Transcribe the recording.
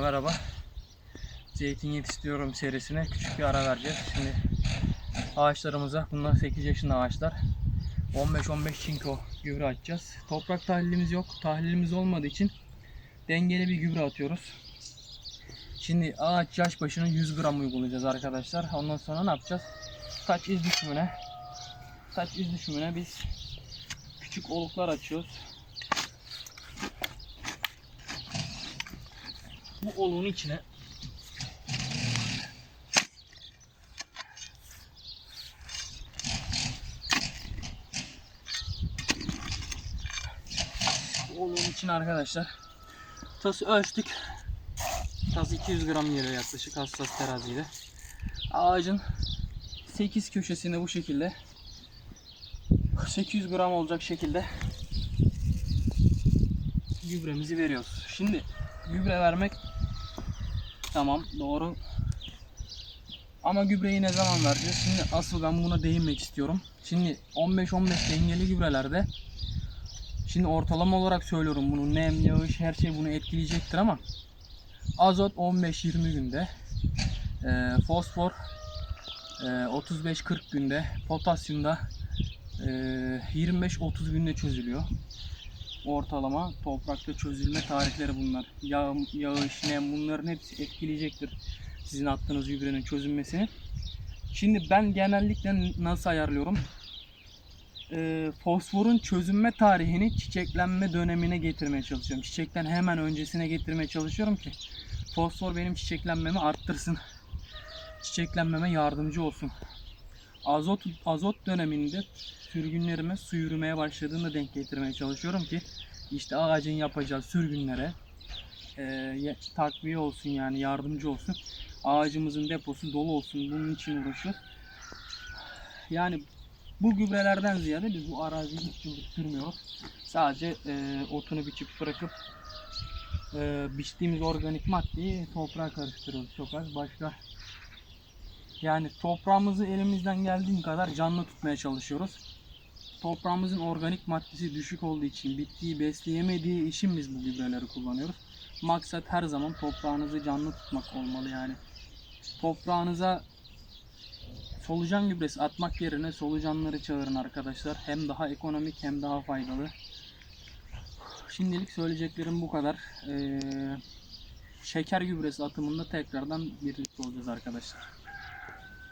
Merhaba. Zeytin yetiştiriyorum serisine küçük bir ara vereceğiz. Şimdi ağaçlarımıza, bunlar 8 yaşında ağaçlar. 15-15 çinko gübre atacağız. Toprak tahlilimiz yok. Tahlilimiz olmadığı için dengeli bir gübre atıyoruz. Şimdi ağaç yaş başına 100 gram uygulayacağız arkadaşlar. Ondan sonra ne yapacağız? Taç iz düşümüne taç iz düşümüne biz küçük oluklar açıyoruz. Bu oluğun içine bu oluğun içine arkadaşlar tası ölçtük. Tas 200 gram geliyor yaklaşık hassas teraziyle. Ağacın 8 köşesinde bu şekilde 800 gram olacak şekilde gübremizi veriyoruz. Şimdi gübre vermek tamam doğru. Ama gübreyi ne zaman vereceğiz? Şimdi asıl ben buna değinmek istiyorum. Şimdi 15-15 dengeli gübrelerde Şimdi ortalama olarak söylüyorum bunu. Nem, yağış her şey bunu etkileyecektir ama azot 15-20 günde, e, fosfor e, 35-40 günde, potasyumda e, 25-30 günde çözülüyor. Ortalama toprakta çözülme tarihleri bunlar. Yağ, yağış, nem bunların hepsi etkileyecektir sizin attığınız gübrenin çözülmesini. Şimdi ben genellikle nasıl ayarlıyorum? e, fosforun çözünme tarihini çiçeklenme dönemine getirmeye çalışıyorum. Çiçekten hemen öncesine getirmeye çalışıyorum ki fosfor benim çiçeklenmemi arttırsın. Çiçeklenmeme yardımcı olsun. Azot azot döneminde sürgünlerime su yürümeye başladığında denk getirmeye çalışıyorum ki işte ağacın yapacağı sürgünlere e, takviye olsun yani yardımcı olsun. Ağacımızın deposu dolu olsun. Bunun için uğraşıyoruz. Yani bu gübrelerden ziyade biz bu araziyi hiç yıllık sürmüyoruz. Sadece e, otunu biçip bırakıp e, biçtiğimiz organik maddeyi toprağa karıştırıyoruz çok az. Başka yani toprağımızı elimizden geldiğim kadar canlı tutmaya çalışıyoruz. Toprağımızın organik maddesi düşük olduğu için bitkiyi besleyemediği için biz bu gübreleri kullanıyoruz. Maksat her zaman toprağınızı canlı tutmak olmalı yani. Toprağınıza solucan gübresi atmak yerine solucanları çağırın arkadaşlar. Hem daha ekonomik hem daha faydalı. Şimdilik söyleyeceklerim bu kadar. Ee, şeker gübresi atımında tekrardan birlikte olacağız arkadaşlar.